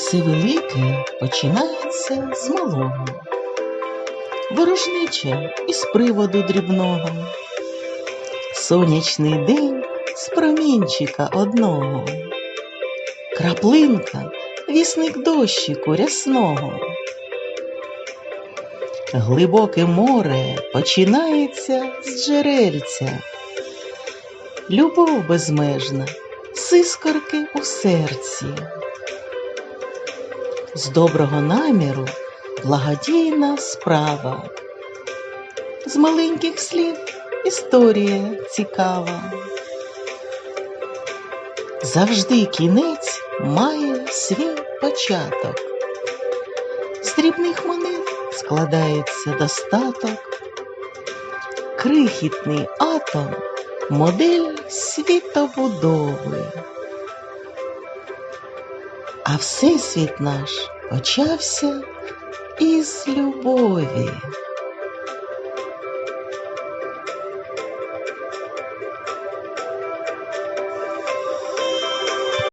Все велике починається з малого, ворожнеча із приводу дрібного, сонячний день з промінчика одного, краплинка, вісник дощику рясного. Глибоке море починається з джерельця, любов безмежна, сискорки у серці. З доброго наміру благодійна справа. З маленьких слів історія цікава. Завжди кінець має свій початок. З дрібних монет складається достаток. Крихітний атом модель світобудови. А всесвіт наш почався із любові.